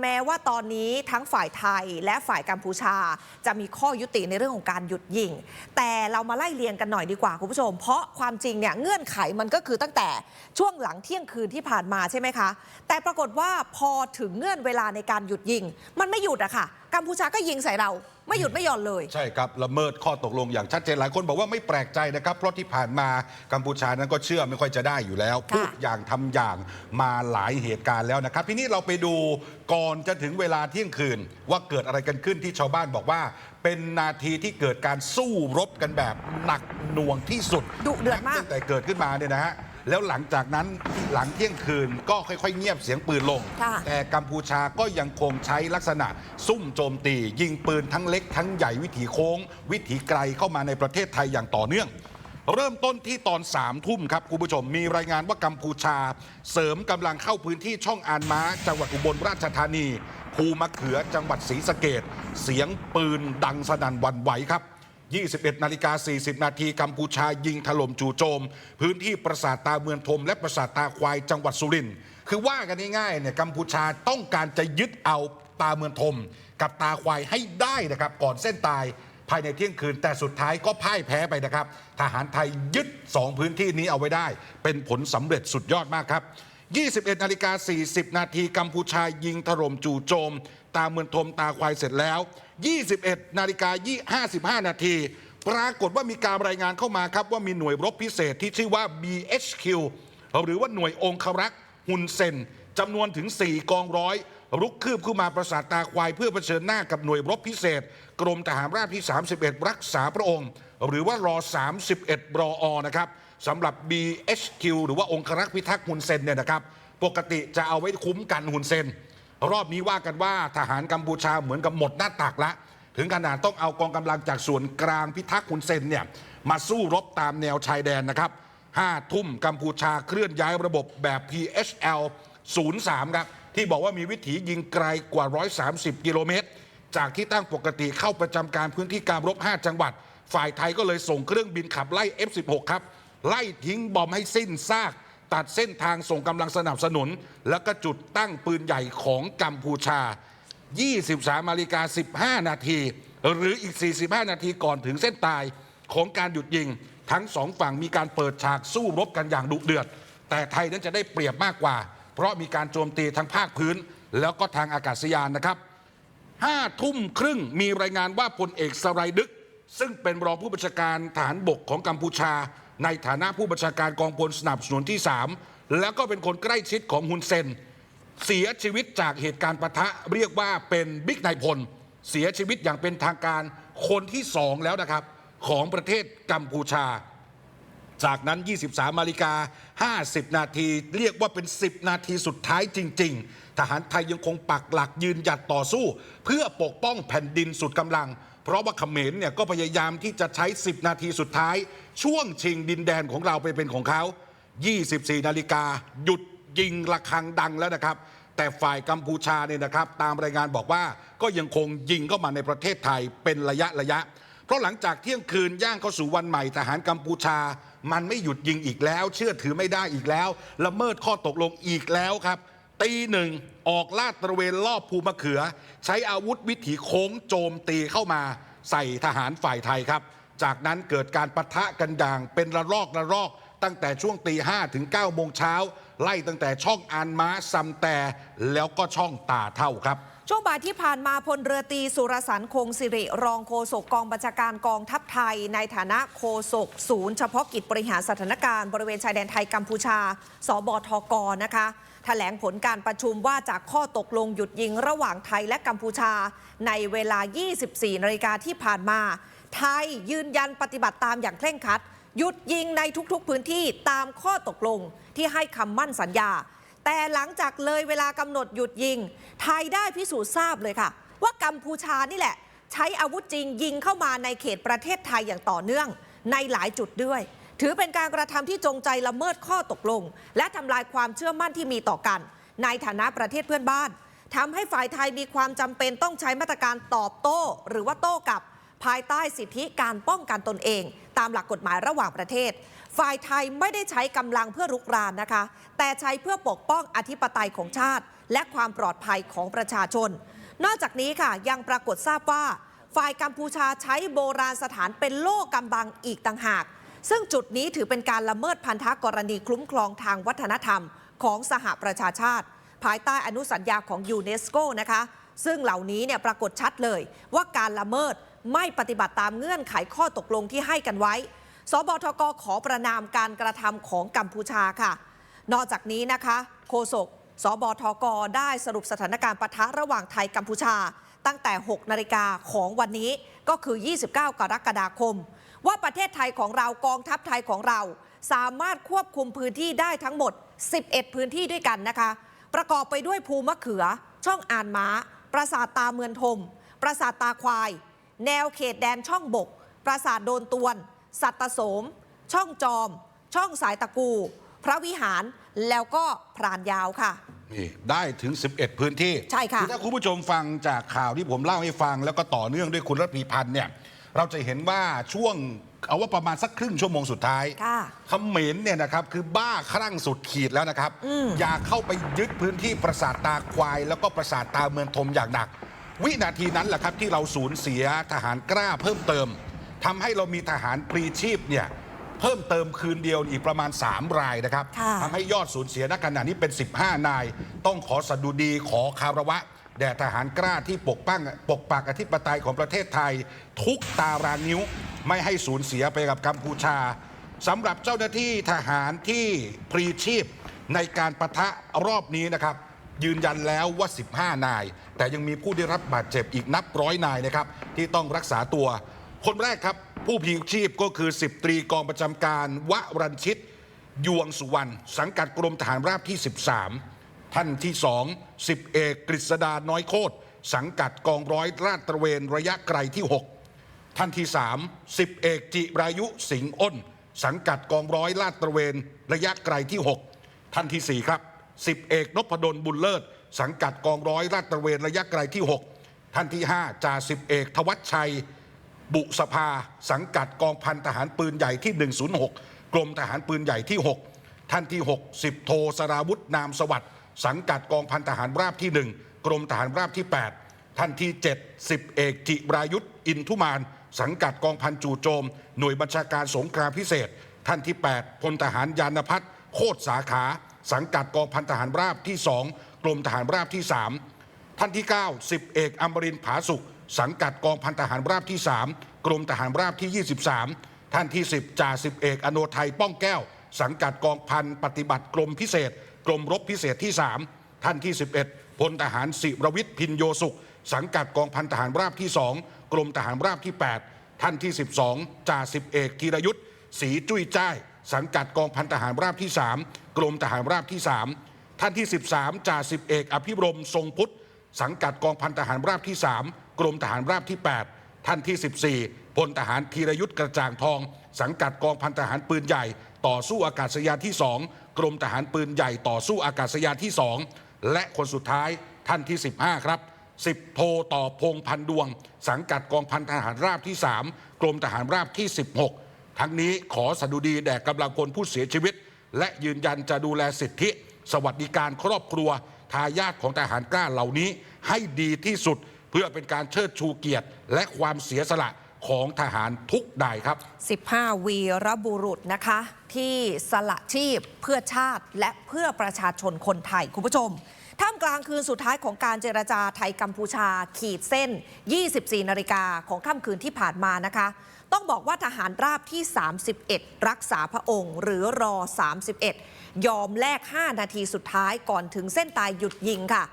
แม้ว่าตอนนี้ทั้งฝ่ายไทยและฝ่ายกัมพูชา จะมีข้อยุติในเรื่องของการหยุดยิง แต่เรามาไล่เรียงกันหน่อยดีกว่าคุณผู้ชม เพราะความจริงเนี่ยเงื่อนไขมันก็คือตั้งแต่ช่วงหลังเที่ยงคืนที่ผ่านมาใช่ไหมคะ แต่ปรากฏว่าพอถึงเงื่อนเวลาในการหยุดยิง มันไม่หยุดอะค่ะ กัมพูชาก็ยิงใส่เรา ไม่หยุดไม่หย่อนเลย ใช่ครับละเมิดข้อตกลงอย่างชัดเจนหลายคนบอกว่าไม่แปลกใจนะครับ เพราะที่ผ่านมากัมพูชานั้นก็เชื่อไม่ค่อยจะได้อยู่แล้วค่ะพูดอย่างทำอย่างมาหลายเหตุการณ์แล้วนะครับ ทีนี้เราไปดูก่อนจะถึงเวลาเที่ยงคืน ว่าเกิดอะไรกันขึ้นที่ชาวบ้านบอกว่า เป็นนาทีที่เกิดการสู้รบกันแบบหนักหน่วงที่สุดดุเดือดมากตั้งแต่เกิดขึ้นมาเนี่ยนะฮะ แล้วหลังจากนั้นหลังเที่ยงคืนก็ค่อยๆ เงียบเสียงปืนลง ค่ะ แต่กัมพูชาก็ยังคงใช้ลักษณะ ซุ่มโจมตี ยิงปืนทั้งเล็กทั้งใหญ่วิถีโค้ง วิถีไกลเข้ามาในประเทศไทยอย่างต่อเนื่อง เริ่มต้นที่ตอนสามทุ่มครับคุณผู้ชมมีรายงานว่ากัมพูชา เสริมกำลังเข้าพื้นที่ช่องอานม้า จังหวัดอุบลราชธานี ภูมะเขือจังหวัดศรีสะเกดเสียงปืนดังสนั่นหวันไหวครับ 21 นาฬิกา 40 นาทีกัมพูชายิงถล่มจู่โจม พื้นที่ปราสาทตาเมืองทม และปราสาทตาควายจังหวัดสุรินทร์คือว่ากันง่ายๆเนี่ยกัมพูชาต้องการจะยึดเอาตาเมืองทม กับตาควายให้ได้นะครับก่อนเส้นตายภายในเที่ยงคืนแต่สุดท้ายก็พ่ายแพ้ไปนะครับ ทหารไทยยึด 2 พื้นที่นี้เอาไว้ได้ เป็นผลสำเร็จสุดยอดมากครับ 21 นาฬิกา 40 นาทีกัมพูชายิงถล่มจู่โจม ตาเมืองทมตาควายเสร็จแล้ว 21 นาฬิกา55 นาที ปรากฏว่ามีการรายงานเข้ามาครับ ว่ามีหน่วยรบพิเศษที่ชื่อว่า BHQ หรือว่าหน่วยองครักษ์ฮุนเซนจำนวนถึง 4 กองร้อย รุกคืบขึ้นมาประสาทตาควายเพื่อเผชิญหน้ากับหน่วยรบพิเศษ กรมทหารราบที่ 31 รักษาพระองค์ หรือว่ารอ 31 รออนะครับสำหรับ BHQ หรือว่าองครักษ์พิทักษ์ฮุนเซนเนี่ยนะครับปกติจะเอาไว้คุ้มกันฮุนเซน รอบนี้ว่ากันว่าทหารกัมพูชาเหมือนกับหมดหน้าตักละ ถึงขนาดต้องเอากองกำลังจากส่วนกลางพิทักษ์ฮุนเซนเนี่ยมาสู้รบตามแนวชายแดนนะครับ5ทุ่มกัมพูชาเคลื่อนย้ายระบบแบบ PHL 03 ครับ ที่บอกว่ามีวิถียิงไกลกว่า 130 กิโลเมตร จากที่ตั้งปกติเข้าประจำการพื้นที่การรบ 5 จังหวัด ฝ่ายไทยก็เลยส่งเครื่องบินขับไล่ F16 ครับ ไล่ทิ้งบอมให้สิ้นซาก ตัดเส้นทางส่งกำลังสนับสนุน แล้วก็จุดตั้งปืนใหญ่ของกัมพูชา 23นาฬิกา15 นาที หรืออีก 45 นาทีก่อนถึงเส้นตายของการหยุดยิง ทั้งสองฝั่งมีการเปิดฉากสู้รบกันอย่างดุเดือด แต่ไทยนั้นจะได้เปรียบมากกว่า เพราะมีการโจมตีทั้งภาคพื้น แล้วก็ทางอากาศยานนะครับห้าทุ่มครึ่งมีรายงานว่าพลเอกสไรดึก ซึ่งเป็นรองผู้บัญชาการฐานบกของกัมพูชา ในฐานะผู้บัญชาการกองพลสนับสนุนที่ 3 แล้วก็เป็นคนใกล้ชิดของฮุนเซน เสียชีวิตจากเหตุการณ์ปะทะเรียกว่าเป็นบิ๊กนายพล เสียชีวิตอย่างเป็นทางการคนที่สองแล้วนะครับ ของประเทศกัมพูชา จากนั้น 23นาฬิกา 50 นาที เรียกว่าเป็น 10 นาทีสุดท้ายจริง ๆ ทหารไทยยังคงปักหลักยืนหยัดต่อสู้ เพื่อปกป้องแผ่นดินสุดกำลัง เพราะว่าเขมรเนี่ยก็พยายามที่จะใช้ 10 นาทีสุดท้าย ช่วงชิงดินแดนของเราไปเป็นของเขา 24 นาฬิกา หยุดยิงระฆังดังแล้วนะครับ แต่ฝ่ายกัมพูชาเนี่ยนะครับ ตามรายงานบอกว่าก็ยังคงยิงเข้ามาในประเทศไทยเป็นระยะระยะ เพราะหลังจากเที่ยงคืนย่างเข้าสู่วันใหม่ทหารกัมพูชา มันไม่หยุดยิงอีกแล้ว เชื่อถือไม่ได้อีกแล้วละเมิดข้อตกลงอีกแล้วครับ ตีหนึ่งออกลาดตระเวนรอบภูมะเขือ ใช้อาวุธวิถีโค้งโจมตีเข้ามาใส่ทหารฝ่ายไทยครับ จากนั้นเกิดการปะทะกันด่างเป็นระลอกระลอก ตั้งแต่ช่วงตีห้ถึง9โมงเช้า ไล่ตั้งแต่ช่องอานม้าซัมแต่แล้วก็ช่องตาเท่าครับช่วงบ่ายที่ผ่านมาพลเรือตีสุรสันคงสิริรองโฆษกกองบัญชาการกองทัพไทย ในฐานะโฆษกศูนย์เฉพาะกิจบริหารสถานการณ์บริเวณชายแดนไทยกัมพูชา สบทกนะคะ แถลงผลการประชุมว่าจากข้อตกลงหยุดยิงระหว่างไทยและกัมพูชา ในเวลา 24 นาฬิกาที่ผ่านมา ไทยยืนยันปฏิบัติตามอย่างเคร่งครัด หยุดยิงในทุกๆ พื้นที่ตามข้อตกลงที่ให้คำมั่นสัญญา แต่หลังจากเลยเวลากำหนดหยุดยิง ไทยได้พิสูจน์ทราบเลยค่ะ ว่ากัมพูชานี่แหละ ใช้อาวุธจริงยิงเข้ามาในเขตประเทศไทยอย่างต่อเนื่องในหลายจุดด้วย ถือเป็นการกระทำที่จงใจละเมิดข้อตกลง และทำลายความเชื่อมั่นที่มีต่อกัน ในฐานะประเทศเพื่อนบ้านทำให้ฝ่ายไทยมีความจำเป็นต้องใช้มาตรการตอบโต้ หรือว่าโต้กลับ ภายใต้สิทธิการป้องกันตนเอง ตามหลักกฎหมายระหว่างประเทศ ฝ่ายไทยไม่ได้ใช้กำลังเพื่อรุกรานนะคะ แต่ใช้เพื่อปกป้องอธิปไตยของชาติ และความปลอดภัยของประชาชน นอกจากนี้ค่ะยังปรากฏทราบว่าฝ่ายกัมพูชาใช้โบราณสถานเป็นโล่กำบังอีกต่างหาก ซึ่งจุดนี้ถือเป็นการละเมิดพันธกรณีคุ้มครองทางวัฒนธรรม ของสหประชาชาติ ภายใต้อนุสัญญาของยูเนสโกนะคะ ซึ่งเหล่านี้เนี่ยปรากฏชัดเลย ว่าการละเมิดไม่ปฏิบัติตามเงื่อนไขข้อตกลงที่ให้กันไว้ สบทกขอประนามการกระทำของกัมพูชาค่ะ นอกจากนี้นะคะ โฆษกสบทกได้สรุปสถานการณ์ปะทะระหว่างไทยกัมพูชา ตั้งแต่ 6 นาฬิกาของวันนี้ก็คือ 29 กรกฎาคม ว่าประเทศไทยของเรากองทัพไทยของเรา สามารถควบคุมพื้นที่ได้ทั้งหมด 11 พื้นที่ด้วยกันนะคะ ประกอบไปด้วยภูมะเขือ ช่องอ่านม้า ปราสาทตาเมือนทม ปราสาทตาควาย แนวเขตแดนช่องบก ปราสาทโดนตวน สัตตโสม ช่องจอม ช่องสายตะกู พระวิหารแล้วก็พรานยาวค่ะนี่ได้ถึง 11 พื้นที่ ใช่ค่ะอถ้าคุณผู้ชมฟังจากข่าวที่ผมเล่าให้ฟัง แล้วก็ต่อเนื่องด้วยคุณรัตพีพันธ์เนี่ย เราจะเห็นว่าช่วงเอาว่าประมาณสักครึ่งชั่วโมงสุดท้ายค่ะเขมรเนี่ยนะครับคือบ้าคลั่งสุดขีดแล้วนะครับอยากเข้าไปยึดพื้นที่ปราสาทตาควาย แล้วก็ปราสาทตาเมืองทมอย่างหนัก วินาทีนั้นแหละครับที่เราสูญเสียทหารกล้าเพิ่มเติมทำให้เรามีทหารพลีชีพเนี่ยเพิ่มเติมคืนเดียวอีกประมาณ 3 รายนะครับค่ะทำให้ยอดสูญเสียณขณะนี้เป็น 15 นาย ต้องขอสดุดีขอคารวะ แด่ทหารกล้าที่ปกป้องปกปักอธิปไตยของประเทศไทย ทุกตารางนิ้วไม่ให้สูญเสียไปกับกัมพูชาสำหรับเจ้าหน้าที่ทหารที่พรีชีพในการประทะรอบนี้นะครับ ยืนยันแล้วว่า 15 นาย แต่ยังมีผู้ได้รับบาดเจ็บอีกนับร้อยนายนะครับ ที่ต้องรักษาตัว คนแรกครับ ผู้พลีชีพก็คือ10ตรีกองประจำการวรัญชิตยวงสุวรรณสังกัดกรมทหารราบที่ 13 ท่านที่สองสิบเอกกฤษดาน้อยโคตรสังกัดกองร้อยราดตระเวนระยะไกลที่ 6 ท่านที่3สิบเอกจิรายุสิงห์อ้น สังกัดกองร้อยลาดตระเวนระยะไกลที่ 6 ท่านทีสี่4 ครับสิบเอกนพดลบุญเลิศ สังกัดกองร้อยลาดตระเวนระยะไกลที่ 6 ท่านที่ 5 จ่าสิบเอกทวัชชัย บุษภา สังกัดกองพันทหารปืนใหญ่ที่ 106 กรมทหารปืนใหญ่ที่ 6 ท่านที่ 6 10 โทสราวุธนามสวัสดิ์ สังกัดกองพันทหารราบที่ 1 กรมทหารราบที่ 8 ท่านที่ 7 10 เอกจิรายุทธอินทุมาน สังกัดกองพันจู่โจม หน่วยบัญชาการสงครามพิเศษ ท่านที่ 8พลทหารยานพัฒน์โคตรสาขา สังกัดกองพันทหารราบที่ 2 กรมทหารราบที่ 3 ท่านที่ 9 10 เอกอมรินผาสุข สังกัดกองพันทหารราบที่ 3 กรมทหารราบที่ 23 ท่านที่ 10จ่าสิบเอกอโนไทยป้องแก้ว สังกัดกองพันปฏิบัติกรมพิเศษ กรมรบพิเศษที่ 3 ท่านที่ 11พลทหารศิรวิทย์พินโยสุข สังกัดกองพันทหารราบที่ 2 กรมทหารราบที่ 8 ท่านที่ 12 จ่าสิบเอกธีรยุทธ์ศรีจุ้ยจ้ายสังกัดกองพันทหารราบที่ 3 กรมทหารราบที่ 3 ท่านที่ 13จ่าสิบเอกอภิรมย์ทรงพุทธ สังกัดกองพันทหารราบที่ 3 กรมทหารราบที่ 8 ท่านที่ 14พลทหารธีรยุทธ์กระจ่างทอง สังกัดกองพันทหารปืนใหญ่ ต่อสู้อากาศยานที่ 2 กรมทหารปืนใหญ่ต่อสู้อากาศยานที่ 2 และคนสุดท้ายท่านที่ 15 ครับ10โทต่อพงพันดวง สังกัดกองพันทหารราบที่ 3 กรมทหารราบที่ 16 ทั้งนี้ขอสดุดีแด่กำลังพลผู้เสียชีวิต และยืนยันจะดูแลสิทธิ สวัสดิการครอบครัว ทายาทของทหารกล้าเหล่านี้ให้ดีที่สุด เพื่อเป็นการเชิดชูเกียรติ และความเสียสละ ของทหารทุกนายครับ 15 วีรบุรุษนะคะ ที่สละชีพเพื่อชาติและเพื่อประชาชนคนไทย คุณผู้ชมท่ามกลางคืนสุดท้ายของการเจรจาไทยกัมพูชา ขีดเส้น 24 นาฬิกาของค่ำคืนที่ผ่านมานะคะ ต้องบอกว่าทหารราบที่ 31 รักษาพระองค์ หรือรอ 31 ยอมแลก 5 นาทีสุดท้ายก่อนถึงเส้นตายหยุดยิงค่ะ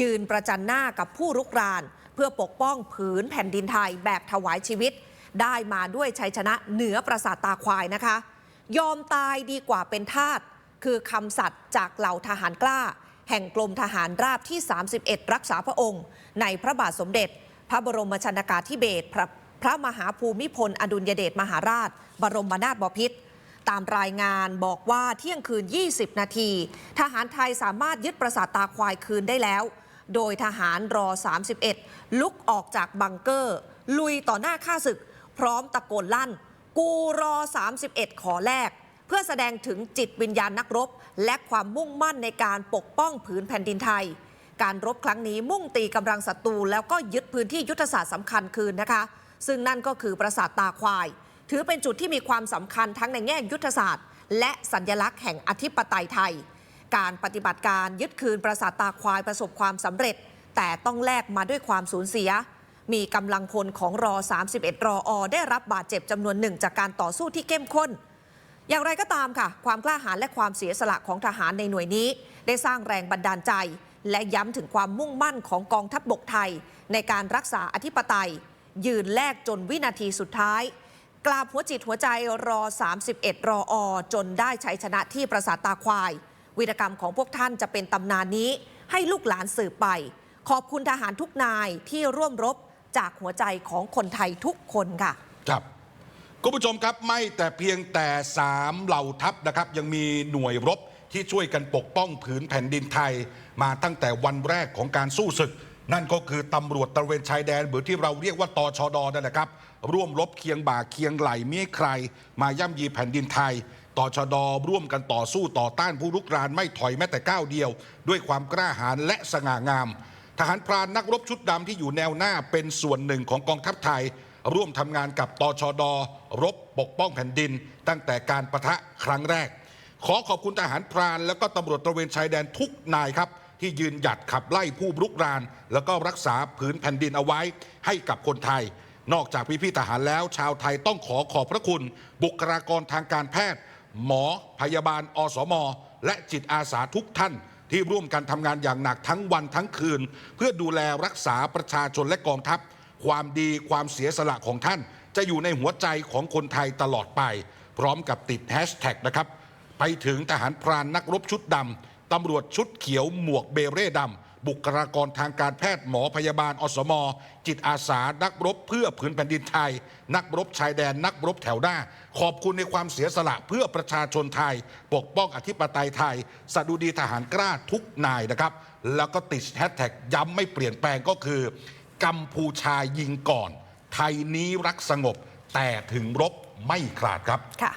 ยืนประจันหน้ากับผู้รุกราน เพื่อปกป้องผืนแผ่นดินไทยแบบถวายชีวิต ได้มาด้วยชัยชนะเหนือปราสาทตาควายนะคะ ยอมตายดีกว่าเป็นทาสคือคำสัตย์จากเหล่าทหารกล้า แห่งกรมทหารราบที่ 31 รักษาพระองค์ ในพระบาทสมเด็จ พระบรมชนากาธิเบศรพระพระมหาภูมิพล อดุลยเดชมหาราช บรมนาถบพิตรตามรายงานบอกว่าเที่ยงคืน 20 นาที ทหารไทยสามารถยึดปราสาทตาควายคืนได้แล้ว โดยทหารรอ 31 ลุกออกจากบังเกอร์ ลุยต่อหน้าข้าศึก พร้อมตะโกนลั่น กูรอ 31 ขอแรกเพื่อแสดงถึงจิตวิญญาณนักรบ และความมุ่งมั่นในการปกป้องผืนแผ่นดินไทย การรบครั้งนี้มุ่งตีกำลังศัตรูแล้วก็ยึดพื้นที่ยุทธศาสตร์สำคัญคืนนะคะ ซึ่งนั่นก็คือปราสาทตาควาย ถือเป็นจุดที่มีความสำคัญทั้งในแง่ยุทธศาสตร์ และสัญลักษณ์แห่งอธิปไตยไทย การปฏิบัติการยึดคืนปราสาทตาควายประสบความสำเร็จ แต่ต้องแลกมาด้วยความสูญเสีย มีกำลังพลของรอ 31 รออได้รับบาดเจ็บจำนวนหนึ่งจากการต่อสู้ที่เข้มข้น อย่างไรก็ตามค่ะ ความกล้าหาญและความเสียสละของทหารในหน่วยนี้ ได้สร้างแรงบันดาลใจ และย้ำถึงความมุ่งมั่นของกองทัพบบกไทย ในการรักษาอธิปไตย ยืนแลกจนวินาทีสุดท้ายกราบหัวจิตหัวใจรอ 31 รออจนได้ชัยชนะที่ปราสาทตาควาย วีรกรรมของพวกท่านจะเป็นตำนานนี้ ให้ลูกหลานสืบไป ขอบคุณทหารทุกนายที่ร่วมรบจากหัวใจของคนไทยทุกคนค่ะ ครับคุณผู้ชมครับไม่แต่เพียงแต่3เหล่าทัพนะครับ ยังมีหน่วยรบที่ช่วยกันปกป้องผืนแผ่นดินไทย มาตั้งแต่วันแรกของการสู้ศึก นั่นก็คือตำรวจตระเวนชายแดนหรือที่เราเรียกว่าตชดนั่นแหละครับ ร่วมรบเคียงบ่าเคียงไหลมีใคร มาย่ำยีแผ่นดินไทย ตชดร่วมกันต่อสู้ต่อต้านผู้รุกรานไม่ถอยแม้แต่ก้าวเดียว ด้วยความกล้าหาญและสง่างาม ทหารพรานนักรบชุดดำที่อยู่แนวหน้าเป็นส่วนหนึ่งของกองทัพไทย ร่วมทำงานกับตชด รบปกป้องแผ่นดิน ตั้งแต่การประทะครั้งแรก ขอขอบคุณทหารพรานแล้วก็ตำรวจตระเวนชายแดนทุกนายครับที่ยืนหยัดขับไล่ผู้รุกราน แล้วก็รักษาผืนแผ่นดินเอาไว้ให้กับคนไทย นอกจากพี่ๆทหารแล้ว ชาวไทยต้องขอขอบพระคุณ บุคลากรทางการแพทย์ หมอพยาบาล อสม และจิตอาสาทุกท่าน ที่ร่วมกันทำงานอย่างหนักทั้งวันทั้งคืน เพื่อดูแลรักษาประชาชนและกองทัพ ความดีความเสียสละของท่าน จะอยู่ในหัวใจของคนไทยตลอดไป พร้อมกับติดแฮชแท็กนะครับ ไปถึงทหารพรานนักรบชุดดำตำรวจชุดเขียวหมวกเบเร่ดำ บุคลากรทางการแพทย์หมอพยาบาล อสม จิตอาสา นักรบเพื่อผืนแผ่นดินไทย นักรบชายแดน นักรบแถวหน้า ขอบคุณในความเสียสละเพื่อประชาชนไทย ปกป้องอธิปไตยไทยสดุดีทหารกล้าทุกนายนะครับ แล้วก็ติดแฮชแท็กย้ำไม่เปลี่ยนแปลงก็คือ กัมพูชายิงก่อน ไทยนี้รักสงบ แต่ถึงรบไม่ขาดครับค่ะ